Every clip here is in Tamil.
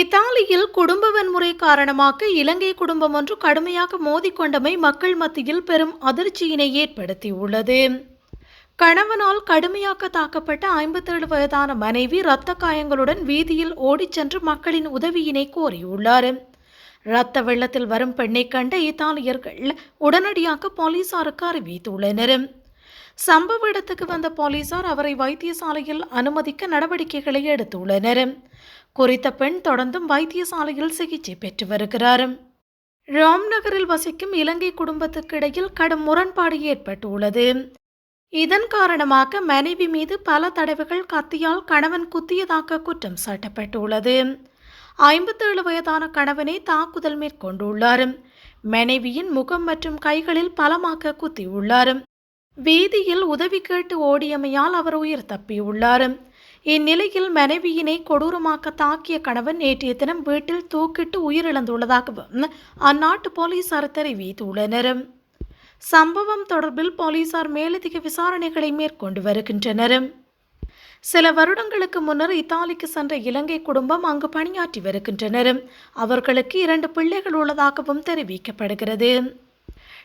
இத்தாலியில் குடும்ப வன்முறை காரணமாக இலங்கை குடும்பம் ஒன்று கடுமையாக மோதிக்கொண்டமை மக்கள் மத்தியில் பெரும் அதிர்ச்சியினை ஏற்படுத்தியுள்ளது. கணவனால் கடுமையாக தாக்கப்பட்ட ஐம்பத்தேழு வயதான மனைவி இரத்த காயங்களுடன் வீதியில் ஓடிச் சென்று மக்களின் உதவியினை கோரியுள்ளார். இரத்த வெள்ளத்தில் வரும் பெண்ணை கண்ட இத்தாலியர்கள் உடனடியாக போலீசாருக்கு அறிவித்துள்ளனர். சம்பவ இடத்துக்கு வந்த போலீசார் அவரை வைத்தியசாலையில் அனுமதிக்க நடவடிக்கைகளை எடுத்துள்ளனர். குறித்த பெண் தொடர்ந்தும் வைத்தியசாலையில் சிகிச்சை பெற்று வருகிறார். ராம் நகரில் வசிக்கும் இலங்கை குடும்பத்துக்கு இடையில் கடும் முரண்பாடு ஏற்பட்டுள்ளது. இதன் காரணமாக மனைவி மீது பல தடவைகள் கத்தியால் கணவன் குத்தியதாக குற்றம் சாட்டப்பட்டுள்ளது. ஐம்பத்தேழு வயதான கணவனை தாக்குதல் மேற்கொண்டுள்ளார். மனைவியின் முகம் மற்றும் கைகளில் பலமாக குத்தியுள்ளார். வீதியில் உதவி கேட்டு ஓடியமையால் அவர் உயிர் தப்பியுள்ளார். இந்நிலையில் மனைவியினை கொடூரமாக தாக்கிய கணவன் நேற்றைய தினம் வீட்டில் தூக்கிட்டு உயிரிழந்துள்ளதாகவும் அந்நாட்டு போலீசார் தெரிவித்துள்ளனர். சம்பவம் தொடர்பில் போலீசார் மேலதிக விசாரணைகளை மேற்கொண்டு வருகின்றனர். சில வருடங்களுக்கு முன்னர் இத்தாலிக்கு சென்ற இலங்கை குடும்பம் அங்கு பணியாற்றி வருகின்றனர். அவர்களுக்கு இரண்டு பிள்ளைகள் உள்ளதாகவும் தெரிவிக்கப்படுகிறது.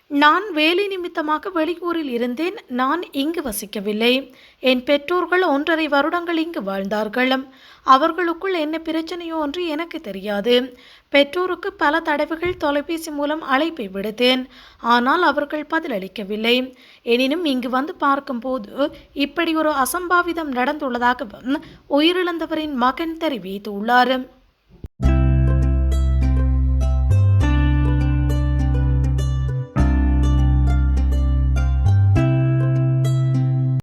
நான் வேலை நிமித்தமாக வெளியூரில் இருந்தேன். நான் இங்கு வசிக்கவில்லை. என் பெற்றோர்கள் ஒன்றரை வருடங்கள் இங்கு வாழ்ந்தார்கள். அவர்களுக்குள் என்ன பிரச்சனையோ என்று எனக்கு தெரியாது. பெற்றோருக்கு பல தடவைகள் தொலைபேசி மூலம் அழைப்பை விடுத்தேன். ஆனால் அவர்கள் பதிலளிக்கவில்லை. எனினும் இங்கு வந்து பார்க்கும்போது இப்படி ஒரு அசம்பாவிதம் நடந்துள்ளதாகவும் உயிரிழந்தவரின் மகன் தெரிவித்துள்ளார்.